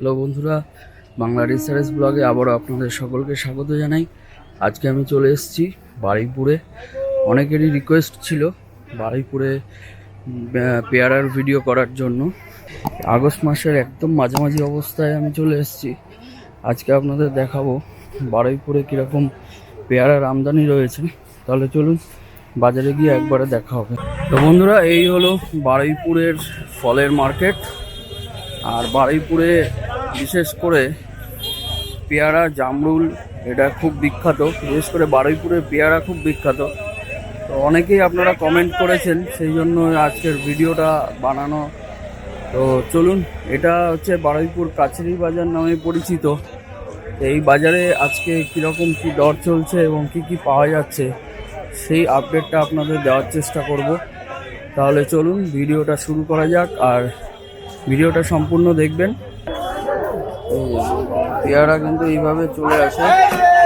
Hello বন্ধুরা, Bangla research ব্লগে আবারও আপনাদের সকলকে স্বাগত জানাই। আজকে আমি চলে এসেছি বারুইপুরে অনেকেরই রিকোয়েস্ট ছিল বারুইপুরে পেয়ারার ভিডিও করার জন্য। আগস্ট মাসের একদম মাঝামাঝি অবস্থায় আমি চলে এসেছি। আজকে আপনাদের দেখাবো বারুইপুরে কীরকম পেয়ারার আমদানি রয়েছে। তাহলে চলুন বাজারে গিয়ে একবারে দেখা হবে। তো বন্ধুরা, এই হলো বারুইপুরের ফলের মার্কেট আর বারুইপুরে বিশেষ করে পেয়ারা, জামরুল, এটা খুব বিখ্যাত। বিশেষ করে বারুইপুরের পেয়ারা খুব বিখ্যাত। তো অনেকেই আপনারা কমেন্ট করেছেন, সেই জন্য আজকের ভিডিওটা বানানো। তো চলুন, এটা হচ্ছে বারুইপুর কাছারি বাজার নামে পরিচিত। এই বাজারে আজকে কীরকম কী দর চলছে এবং কি কি পাওয়া যাচ্ছে, সেই আপডেটটা আপনাদের দেওয়ার চেষ্টা করব। তাহলে চলুন, ভিডিওটা শুরু করা যাক। আর ভিডিওটা সম্পূর্ণ দেখবেন। পেয়ারা কিন্তু এইভাবে চলে আসে।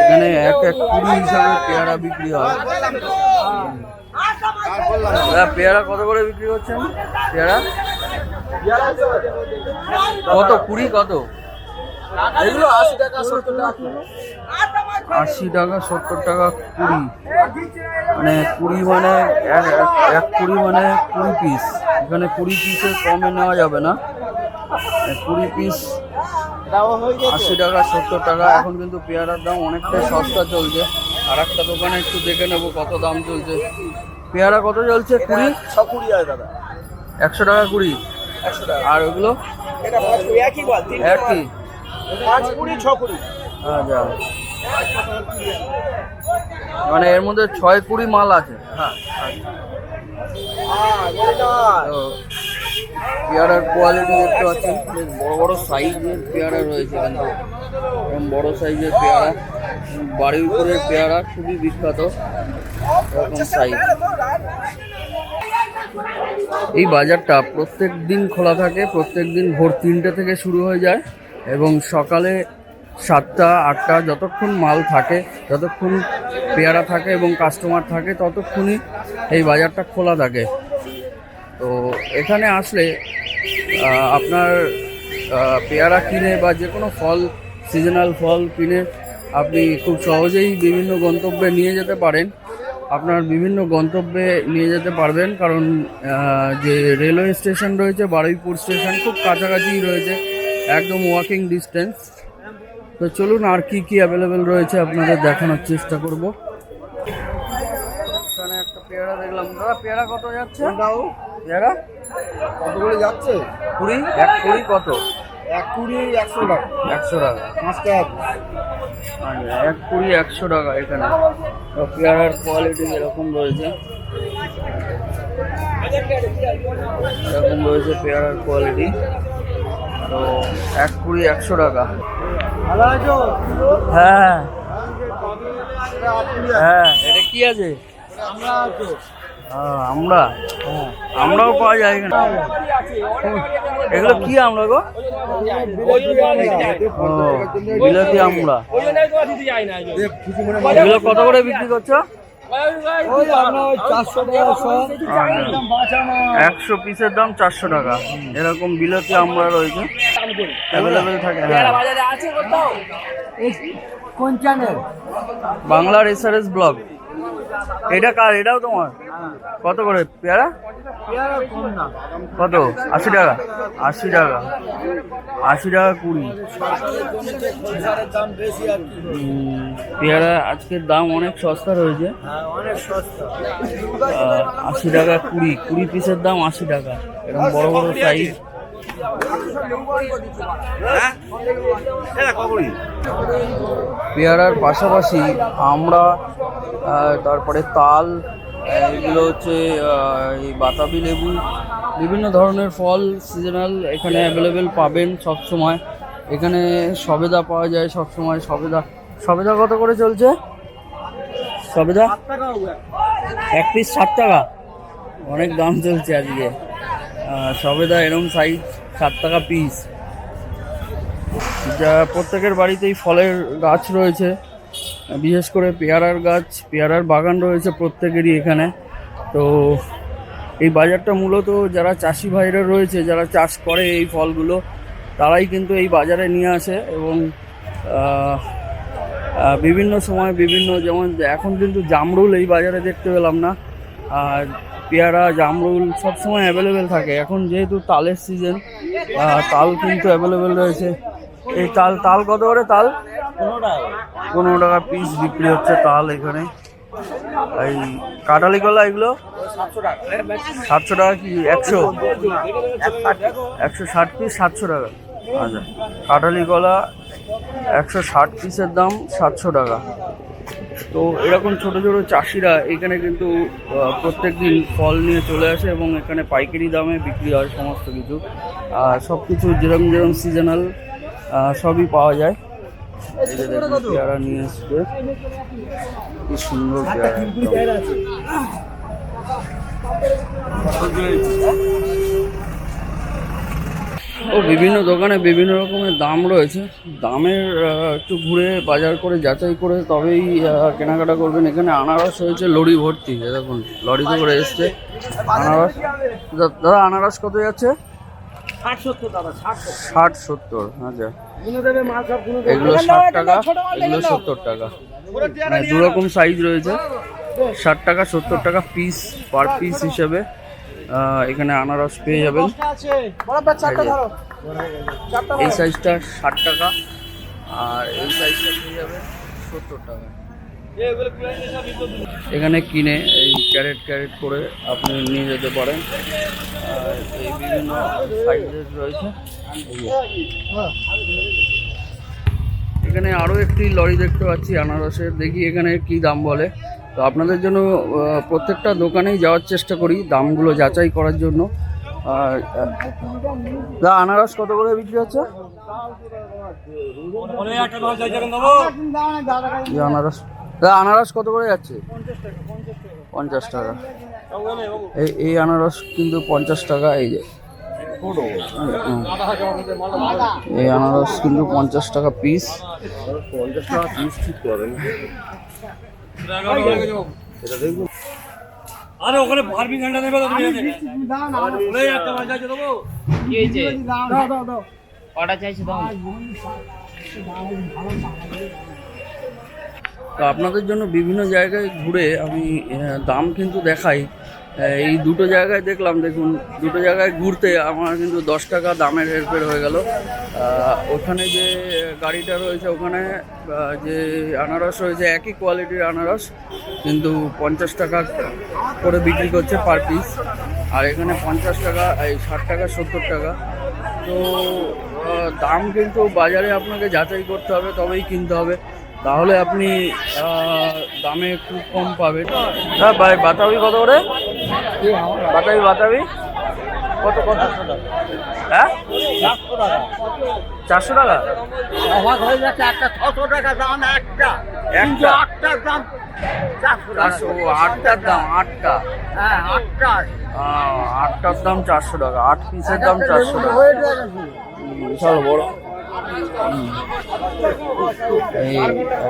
এখানে এক এক কুড়ি হিসাবে পেয়ারা বিক্রি হয়। পেয়ারা কত করে বিক্রি করছেন? পেয়ারা? কত? কুড়ি কত? এগুলো আশি টাকা সত্তর টাকা আশি টাকা সত্তর টাকা কুড়ি। মানে কুড়ি মানে এক কুড়ি মানে কুড়ি পিস এখানে কুড়ি পিসের কমে নেওয়া যাবে না। কুড়ি পিস হয়ে আশি টাকা সত্তর টাকা এখন কিন্তু পেয়ারার দাম অনেকটাই সস্তা চলছে। আর একটা দোকানে একটু দেখে নেব কত দাম চলছে। পেয়ারা কত চলছে কুড়ি? ছ কুড়ি হয় দাদা। একশো টাকা কুড়ি? একশো টাকা। আর ওগুলো? একই বল পাঁচ কুড়ি ছ কুড়ি। আচ্ছা মানে এর মধ্যে ছয় কুড়ি মাল আছে। হ্যাঁ। তো পেয়ারার কোয়ালিটি দেখতে পাচ্ছেন বেশ বড় বড় সাইজের পেয়ারা রয়েছে কিন্তু এরকম বড় সাইজের পেয়ারা। বাড়ির উপরের পেয়ারা খুবই বিখ্যাত। সাইজ এই বাজারটা প্রত্যেক দিন খোলা থাকে প্রত্যেক দিন ভোর তিনটে থেকে শুরু হয়ে যায় এবং সকালে সাতটা, আটটা, যতক্ষণ মাল থাকে, যতক্ষণ পেয়ারা থাকে এবং কাস্টমার থাকে, ততক্ষণই এই বাজারটা খোলা থাকে। তো এখানে আসলে আপনার পেয়ারা কিনে বা যে কোনো ফল সিজনাল ফল কিনে আপনি খুব সহজেই বিভিন্ন গন্তব্যে নিয়ে যেতে পারেন। আপনার বিভিন্ন গন্তব্যে নিয়ে যেতে পারবেন, কারণ যে রেলওয়ে স্টেশন রয়েছে, বারুইপুর স্টেশন খুব কাছাকাছিই রয়েছে, একদম ওয়াকিং ডিস্টেন্স তো চলুন আর কি কি অ্যাভেলেবেল রয়েছে আপনাদের দেখানোর চেষ্টা করব। এখানে একটা পেয়ারা দেখলাম। দাদা পেয়ারা কত যাচ্ছে? দাও। পেয়ারা? কত করে যাচ্ছে? কুড়ি? এক কুড়ি কত? এক কুড়ি একশো টাকা। একশো টাকা। পাঁচ টাকা আচ্ছা, এক কুড়ি একশো টাকা এখানে। তো পেয়ারার কোয়ালিটি এরকম রয়েছে। এরকম রয়েছে পেয়ারার কোয়ালিটি তো এক কুড়ি একশো টাকা। হ্যাঁ। হ্যাঁ। এটা কি আছে? আমরা আছো আমরা। আমরাও পাওয়া যায় এখানে। এগুলো কি আমরা গো? বিলাতি আমরা এগুলো কত করে বিক্রি করছ? একশো পিসের দাম চারশো টাকা। এরকম বিলাতি আমরা রয়েছে। অ্যাভেলেবেল থাকে হ্যাঁ। কোন চ্যানেল বাংলার এসআরএস ব্লগ এটা কার? এটাও তোমার? কত করে? পেয়ারা? কত? আশি টাকা। আশি টাকা। আশি টাকা কুড়ি। পেয়ারা আজকের দাম অনেক সস্তা রয়েছে। আশি টাকা কুড়ি। কুড়ি পিসের দাম আশি টাকা। এরকম বড় বড় সাইজ পেয়ারার পাশাপাশি আমরা তারপরে তাল এগুলো হচ্ছে এই বাতাবি লেবু, বিভিন্ন ধরনের ফল সিজনাল এখানে অ্যাভেলেবেল পাবেন সব সময় এখানে সবেদা পাওয়া যায় সব সময় সবেদা। সবেদা কত করে চলছে? সবেদা? এক পিস ষাট টাকা। অনেক দাম চলছে আজকে। সবেদা এরম সাইজ ষাট টাকা পিস যা প্রত্যেকের বাড়িতেই ফলের গাছ রয়েছে। বিশেষ করে পেয়ারার গাছ, পেয়ারার বাগান রয়েছে প্রত্যেকেরই এখানে। তো এই বাজারটা মূলত যারা চাষি ভাইরা রয়েছে, যারা চাষ করে এই ফলগুলো, তারাই কিন্তু এই বাজারে নিয়ে আসে এবং বিভিন্ন সময় বিভিন্ন যেমন এখন কিন্তু জামরুল এই বাজারে দেখতে পেলাম না। আর পেয়ারা, জামরুল সব সময় অ্যাভেলেবেল থাকে। এখন যেহেতু তালের সিজন তাল কিন্তু অ্যাভেলেবেল রয়েছে। এই তাল তাল কত করে তাল? পনেরো টাকা পিস বিক্রি হচ্ছে তাল এখানে। এই কাঁঠালি কলা এগুলো? সাতশো টাকা কি? একশো? একশো ষাট পিস সাতশো টাকা। আচ্ছা কাঁঠালি কলা একশো ষাট পিসের দাম সাতশো টাকা। তো এরকম ছোট ছোট চাষিরা এখানে কিন্তু প্রত্যেক দিন ফল নিয়ে চলে আসে এবং এখানে পাইকারি দামে বিক্রি হয় সমস্ত কিছু। আর সব কিছু যেরকম যেরকম সিজনাল সবই পাওয়া যায়। পেয়ারা নিয়ে এসছে। কি সুন্দর পেয়ারা। ও বিভিন্ন দোকানে বিভিন্ন রকমের দাম রয়েছে। দামের একটু ঘুরে বাজার করে যাচাই করে তবেই কেনাকাটা করবেন। এখানে আনারস হয়েছে লরি ভর্তি। দেখুন লরিতে করে এসছে। আনারস। দাদা আনারস কত যাচ্ছে? ষাট সত্তর আচ্ছা এগুলো ষাট টাকা এগুলো সত্তর টাকা। মানে দু রকম সাইজ রয়েছে। ষাট টাকা সত্তর টাকা পিস পার পিস হিসেবে। এখানে আনারস পেয়ে যাবেন। এই সাইজটা ষাট টাকা। আর এই সাইজটা পেয়ে যাবে সত্তর টাকা। এখানে কিনে এই ক্যারেট ক্যারেট করে আপনি নিয়ে যেতে পারেন। আর এই বিভিন্ন রয়েছে। এখানে আরও একটি লরি দেখতে পাচ্ছি আনারসের। দেখি এখানে কি দাম বলে। তো আপনাদের জন্য প্রত্যেকটা দোকানেই যাওয়ার চেষ্টা করি দামগুলো যাচাই করার জন্য। আর আনারস কত করে বিক্রি হচ্ছে? আনারস আনারস কত করে যাচ্ছে? পঞ্চাশ টাকা। এই এই আনারস কিন্তু পঞ্চাশ টাকা, এই যে। এই আনারস কিন্তু পঞ্চাশ টাকা পিস পঞ্চাশ টাকা পিস ঠিক করেন আরে ওখানে ফার্মিং ঘণ্টা দেবে তুমি মাছ আছে দেবো তো আপনাদের জন্য বিভিন্ন জায়গায় ঘুরে আমি দাম কিন্তু দেখাই। এই দুটো জায়গায় দেখলাম, দেখুন, দুটো জায়গায় ঘুরতে আমার কিন্তু দশ টাকা দামের হেরফের হয়ে গেল। ওখানে যে গাড়িটা রয়েছে, ওখানে যে আনারস রয়েছে, একই কোয়ালিটির আনারস, কিন্তু পঞ্চাশ টাকা করে বিক্রি করছে পার পিস আর এখানে পঞ্চাশ টাকা, এই ষাট টাকা, সত্তর টাকা। তো দাম কিন্তু বাজারে আপনাকে যাচাই করতে হবে, তবেই কিনতে হবে। তাহলে আপনি দামে একটু কম পাবেন। হ্যাঁ ভাই, বাতাবি কত করে? বাতাবি বাতাবি? কত কত? হ্যাঁ? চারশো টাকা? অবাক হয়ে যাচ্ছে একটা ছশো টাকা দাম একটা। একটা? আটটার দাম চারশো টাকা। আটটার দাম আটটা। হ্যাঁ আটটা। আটটার দাম চারশো টাকা আট পিসের দাম চারশো টাকা। বিশাল বড়।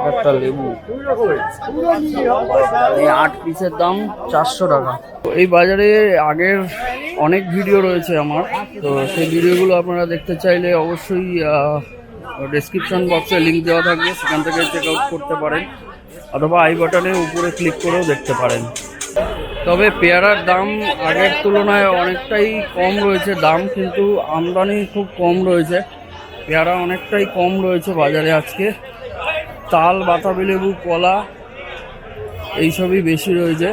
একটা লেবু। আট পিসের দাম চারশো টাকা। এই বাজারে আগের অনেক ভিডিও রয়েছে আমার। তো সেই ভিডিওগুলো আপনারা দেখতে চাইলে অবশ্যই ডেসক্রিপশন বক্সে লিঙ্ক দেওয়া থাকবে। সেখান থেকে চেক আউট করতে পারেন। অথবা আই বাটনের উপরে ক্লিক করেও দেখতে পারেন। তবে পেয়ারার দাম আগের তুলনায় অনেকটাই কম রয়েছে। দাম কিন্তু আমদানি খুব কম রয়েছে। পেয়ারা অনেকটাই কম রয়েছে বাজারে আজকে। তাল, বাতাবি লেবু, কলা, এইসবই বেশি রয়েছে।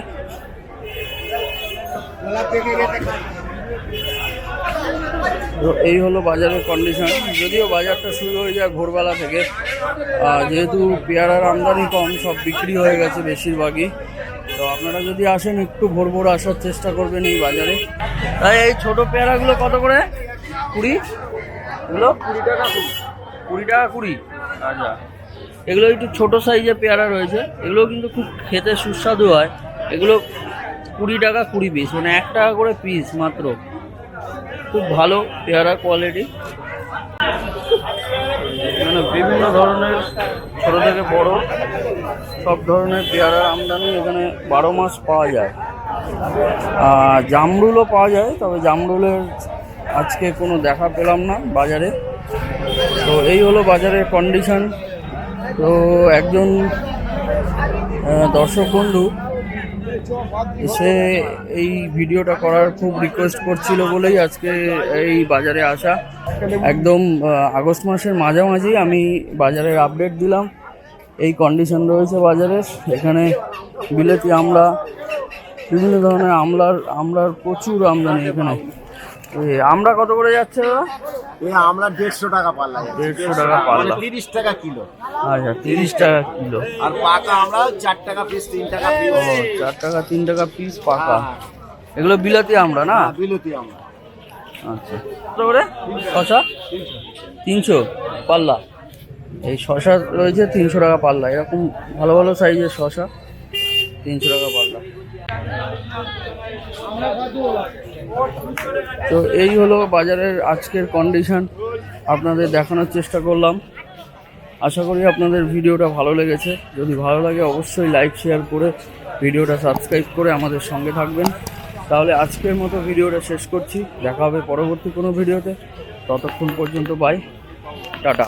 এই হলো বাজারের কন্ডিশন যদিও বাজারটা শুরু হয়ে যায় ভোরবেলা থেকে যেহেতু পেয়ারার আমদানি কম, সব বিক্রি হয়ে গেছে বেশিরভাগই। তো আপনারা যদি আসেন একটু ভোর ভোর আসার চেষ্টা করবেন এই বাজারে। তাই এই ছোট পেয়ারাগুলো কত করে? কুড়ি? এগুলো কুড়ি টাকা কুড়ি। কুড়ি টাকা কুড়ি। আচ্ছা। এগুলো একটু ছোট সাইজের পেয়ারা রয়েছে। এগুলো কিন্তু খুব খেতে সুস্বাদু হয়। এগুলো কুড়ি টাকা কুড়ি পিস মানে এক টাকা করে পিস মাত্র। খুব ভালো পেয়ারা কোয়ালিটি এখানে বিভিন্ন ধরনের ছোট থেকে বড় সব ধরনের পেয়ারা আমদানি এখানে বারো মাস পাওয়া যায়। আর জামরুলও পাওয়া যায় তবে জামরুলের আজকে কোনো দেখা পেলাম না বাজারে। তো এই হলো বাজারের কন্ডিশন তো একজন দর্শক বন্ধু সে এই ভিডিওটা করার খুব রিকোয়েস্ট করছিল বলেই আজকে এই বাজারে আসা। একদম আগস্ট মাসের মাঝামাঝি আমি বাজারের আপডেট দিলাম। এই কন্ডিশন রয়েছে বাজারের। এখানে বিলেতি আমলা, বিভিন্ন ধরনের আমলার আমলার প্রচুর আমদানি এখানে। আমরা কত করে যাচ্ছে দাদা এই আমরা দেড়শো টাকা পাল্লা দেড়শো টাকা পাল্লা। তিরিশ টাকা কিলো। আচ্ছা তিরিশ টাকা কিলো। আর পাকা আমরা চার টাকা পিস তিন টাকা পিস চার টাকা তিন টাকা পিস পাকা। এগুলো বিলাতি আমরা না? বিলতি আমরা। আচ্ছা। কত করে? শশা? তিনশো পাল্লা। এই শশা রয়েছে তিনশো টাকা পাল্লা। এরকম ভালো ভালো সাইজের শশা। তিনশো টাকা পাল্লা। তো এই হলো বাজারের আজকের কন্ডিশন আপনাদের দেখানোর চেষ্টা করলাম। আশা করি আপনাদের ভিডিওটা ভালো লেগেছে। যদি ভালো লাগে, অবশ্যই লাইক শেয়ার করে ভিডিওটা সাবস্ক্রাইব করে আমাদের সঙ্গে থাকবেন। তাহলে আজকের মতো ভিডিওটা শেষ করছি। দেখা হবে পরবর্তী কোনো ভিডিওতে। ততক্ষণ পর্যন্ত বাই টাটা।